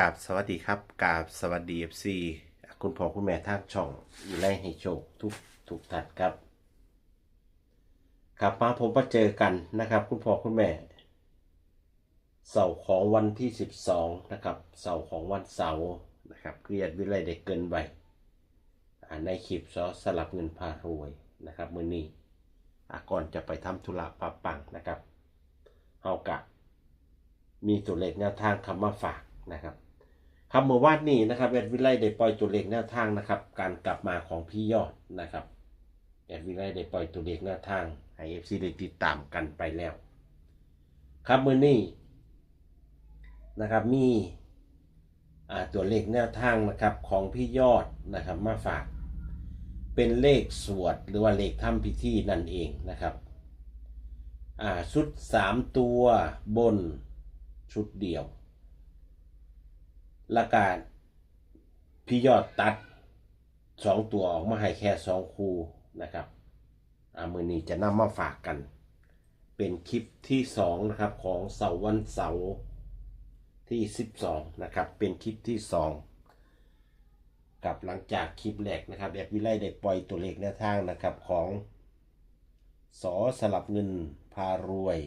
กาบสวัสดีครับกาบสวัสดีเอฟซีคุณพ่อคุณแม่ทางช่องอยู่ไรให้โชคทุกทุกท่านครับครับมาผมมาเจอกันนะครับ คุณพ่อคุณแม่เสาร์ของวันที่ 12 นะครับเสาร์ของวันเสาร์นะครับเกลียดวิไลเด็กเกินไปในคลิปซอสลับเงินพารวยนะครับมือนี้อ่ก่อนจะไปทำธุระปะปังนะครับเฮากะมีตัวเลขแนวทางคำมาฝากนะครับ คำเมื่อวานนี้นะครับแอดวิไลได้ปล่อยตัวเลขแนวทางนะครับ การกลับมาของพี่ยอดนะครับแอดวิไลได้ปล่อยตัวเลขแนวทางให้เอฟซีได้ติดตามกันไปแล้ว ครับเมื่อนี้นะครับมีตัวเลขแนวทางนะครับของพี่ยอดนะครับมาฝากเป็นเลขสวดหรือว่าเลขทำพิธีนั่นเองนะครับชุดสามตัวบนชุดเดียว ละการพี่ยอดตัดสองตัวออกมาให้แค่สองคูนะครับอามือนี้จะนำมาฝากกัน เป็นคลิปที่สองนะครับของเสาร์วันเสาร์ที่12นะครับ เป็นคลิปที่สองกับหลังจากคลิปแรกนะครับแอดวิไลได้ปล่อยตัวเลขแนวทางนะครับของสอสลับเงินพารวย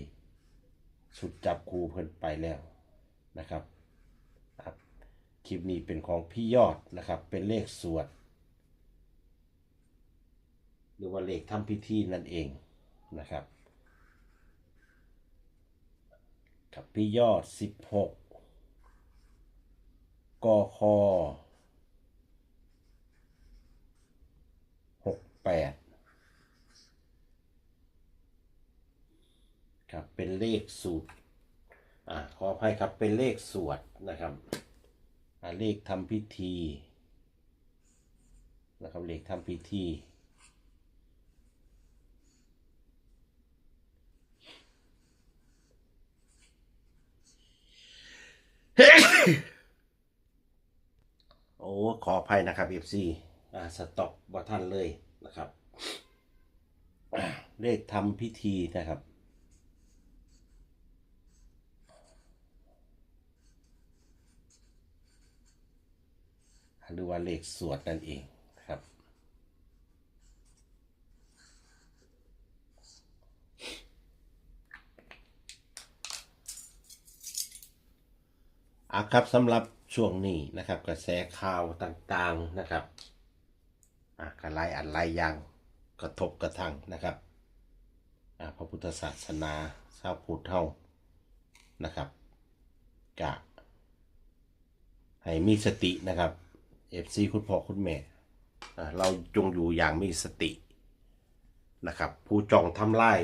สุดจับครูเพิ่นไปแล้วนะครับ คลิปนี้เป็นของพี่ยอดนะครับ เป็นเลขสวด หรือว่าเลขทำพิธีนั่นเองนะครับกับพี่ยอด 16กค68ครับเป็นเลขสูตรอ่าขออภัยครับเป็นเลขสวดนะครับ เลขทำพิธีนะครับเลขทำพิธีโอ้ขออภัยนะครับ FC อ่าสต็อกบ่ทันเลยนะครับเลขทำพิธีนะครับ ห รือว่าเลขสวดนั่นเองครับ อะครับสำหรับช่วงนี้นะครับ กระแสข่าวต่างๆนะครับ อะกระไลายอันไลายยางกระทบกระทั่งนะครับ อะพระพุทธศาสนาชาวพุทธเท่านะครับกะให้มีสตินะครับ เอฟซีคุณพ่อคุณแม่เราจงอยู่อย่างมีสตินะครับ ผู้จองทำลาย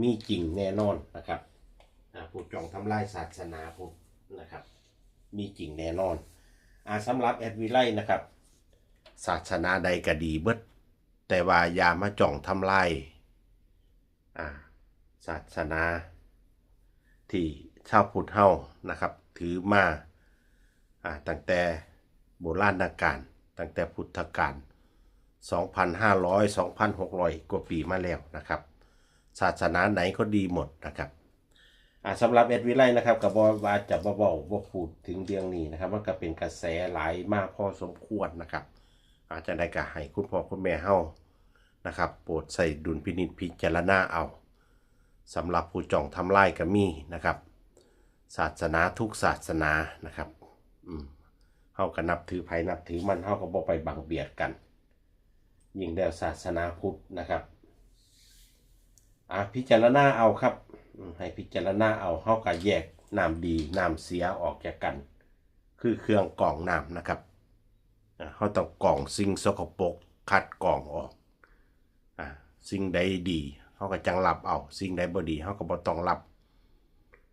มีจริงแน่นอนนะครับผู้จองทำลายศาสนาพุทธนะครับ มีจริงแน่นอนอาสำหรับแอดวิไลนะครับ ศาสนาใดก็ดีเบิด แต่ว่าอย่ามาจ่องทำลายศาสนา ที่ชาวพุทธเฮานะครับ ถือมาอ่าตั้งแต่ โบราณกาลตั้งแต่พุทธกาล2,500 2,600 กว่าปีมาแล้วนะครับ ศาสนาไหนก็ดีหมดนะครับสำหรับเอ็ดวิไลนะครับกับบว่าจะบ่เบาบ่พูดถึงเรื่องนี้นะครับ มันก็เป็นกระแสหลายมากพอสมควรนะครับ อาจจะได้ก็ให้คุณพ่อคุณแม่เฮานะครับ โปรดใส่ดุลพินิจพิจารณาเอาสำหรับผู้จ่องทำลายก็มีนะครับ ศาสนาทุกศาสนานะครับ อืม เฮาก็นับถือไผนับถือมันเฮาก็บ่ไปบังเบียดกัน ยิ่งแล้วศาสนาพุทธนะครับอะพิจารณาเอาครับ ให้พิจารณาเอาเฮาก็แยกน้ำดีน้ำเสียออกจากกัน คือเครื่องกรองน้ำนะครับอะเฮาต้องกรองสิ่งสกปรกคัดกรองออกอะสิ่งใดดีเฮาก็จังรับเอาสิ่งใดบ่ดีเฮาก็บ่ต้องรับ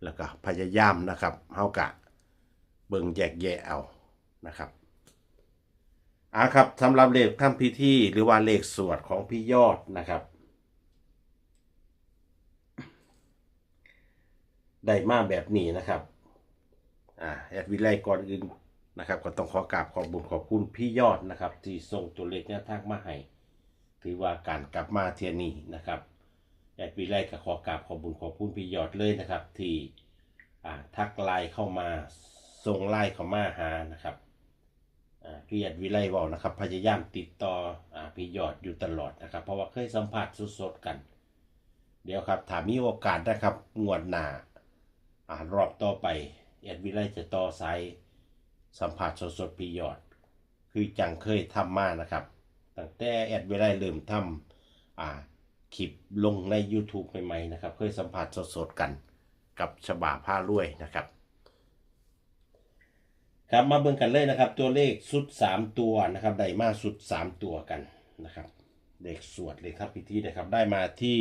แล้วก็พยายามนะครับเฮากะเบิ่งแยกแยะเอา นะครับอ่าครับสำหรับเลขทำพิธีหรือว่าเลขสวดของพี่ยอดนะครับ ได้มาแบบนี้นะครับอ่าแอดวิไลก่อนอื่นนะครับ ก็ต้องขอกราบขอบบุญขอบคุณพี่ยอดนะครับ ที่ส่งตัวเลขแนวทางมาให้ถือว่าการกลับมาเทียนี้นะครับแอดวิไลก็ขอกราบขอบบุญขอบคุณพี่ยอดเลยนะครับ ที่อ่าทักไลน์เข้ามาส่งไลน์เข้ามาหานะครับ อ่าพี่แอดวิไลบอกนะครับพยายามติดต่ออพี่ยอดอยู่ตลอดนะครับ เพราะว่าเคยสัมผัสสดๆกัน เดี๋ยวครับถ้ามีโอกาสนะครับงวดหน้าอารอบต่อไปแอดวิไลจะต่อสายสัมผัสสดๆพี่ยอด คือจังเคยทำมานะครับตั้งแต่แอดวิไลเริ่มทำอ่าคลิปลงใน YouTube ใหม่ๆนะครับ เคยสัมผัสสดๆกันกับฉบาผ้ารวยนะครับ ครับมาเบิ่งกันเลยนะครับ ตัวเลขสุด3ตัวนะครับได้มาสุด3ตัวกันนะครับเลขสวดเลยครับพิธีนะครับได้มาที่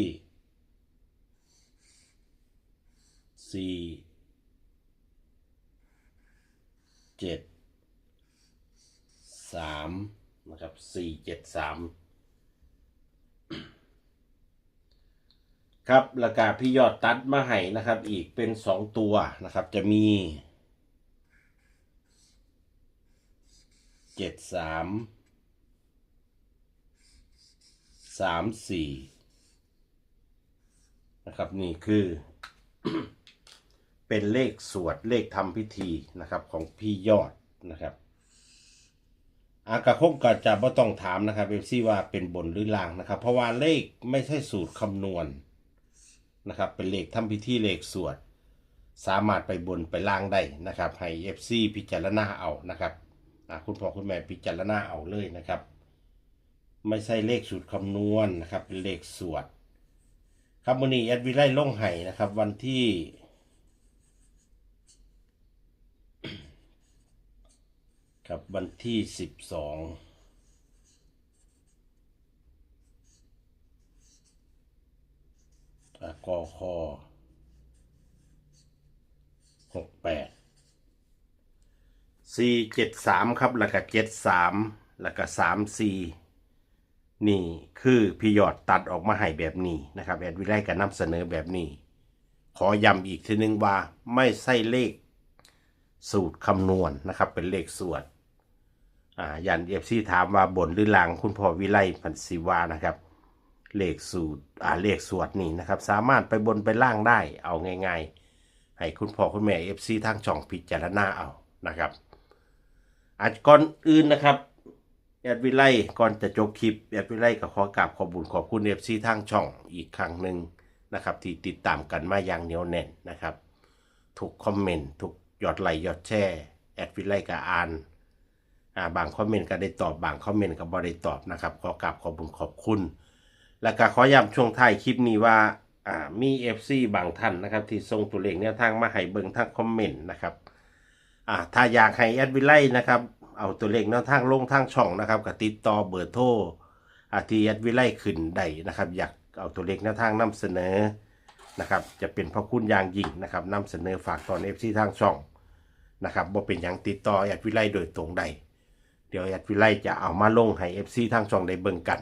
สี่เจ็ดสามนะครับสี่เจ็ดสามครับแล้วก็พี่ยอดตัดมาให้นะครับ อีกเป็นสองตัวนะครับ จะมี เจ็ดสามสามสี่นะครับนี่คือ เป็นเลขสวดเลขทำพิธีนะครับของพี่ยอดนะครับ อากระคงก็จะไม่ต้องถามนะครับเอฟซีว่าเป็นบนหรือล่างนะครับ เพราะว่าเลขไม่ใช่สูตรคำนวณนะครับ เป็นเลขทำพิธีเลขสวด สามารถไปบนไปล่างได้นะครับ ให้เอฟซีพิจารณาเอานะครับ คุณพ่อคุณแม่พิจารณาเอาเลยนะครับ ไม่ใช่เลขสูตรคำนวณนะครับเป็นเลขสวดครับวันนี้แอดวิไลลงไห้นะครับ วันที่ครับวันที่สิบสองกอคหกแปด สี่เจ็ดสามครับ แล้วก็เจ็ดสามแล้วก็สามสี่นี่คือพี่ยอดตัดออกมาให้แบบนี้นะครับ แอดวิไลก็นำเสนอแบบนี้ ขอย้ำอีกทีนึงว่าไม่ใช่เลขสูตรคำนวณนะครับ เป็นเลขส่วดอ่ายันเอฟซีถามว่าบนหรือลางคุณพ่อวิไลพันศิวานะครับ เลขสูตรอ่าเลขสวดนี่นะครับ สามารถไปบนไปล่างได้เอาง่ายๆ ให้คุณพ่อคุณแม่เอฟซีทางช่องพิจารณาเอานะครับ อาจก่อนอื่นนะครับ แอดวิไลก่อนจะจบคลิป แอดวิไลก็ขอกราบขอบบุญขอบคุณเอฟซีทางช่องอีกครั้งหนึ่งนะครับ ที่ติดตามกันมาอย่างเหนียวแน่นนะครับ ทุกคอมเมนต์ทุกยอดไลค์ยอดแชร์แอดวิไลก็อ่านอ่าบางคอมเมนต์ก็ได้ตอบบางคอมเมนต์ก็บ่ได้ตอบนะครับขอกราบขอบบุญขอบคุณ แล้วก็ขอย้ำช่วงท้ายคลิปนี้ว่าอ่ามี FC บางท่านนะครับ ที่ส่งตัวเลขแนวทางมาให้เบิ่งทางคอมเมนต์นะครับ อ่าถ้าอยากให้แอดวิไลนะครับ เอาตัวเลขแนวทางลงทางช่องนะครับกับติดต่อเบอร์โทรอาที่แอดวิไลขึ้นได้นะครับ อยากเอาตัวเลขแนวทางนำเสนอนะครับจะเป็นพระคุณอย่างยิ่งนะครับนำเสนอฝากตอนเอฟซีทางช่องนะครับบ่เป็นอย่างติดต่อแอดวิไลโดยตรงใด เดี๋ยวแอดวิไลจะเอามาลงให้เอฟซีทางช่องได้เบิ่งกัน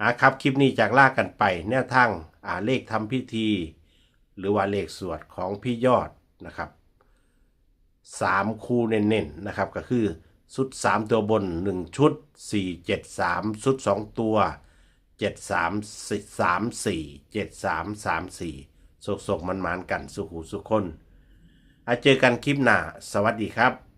อ่าครับคลิปนี้จากลากันไปแนวทางอ่าเลขทำพิธี หรือว่าเลขสวดของพี่ยอดนะครับ สามคู่เน้นๆนะครับก็คือชุดสามตัวบนหนึ่งชุดสี่เจ็ดสามชุดสองตัวเจ็ดสามสามสี่เจ็ดสามสามสี่สกๆมันกันสุขุสุขคนอาเจอกันคลิปหน้า สวัสดีครับ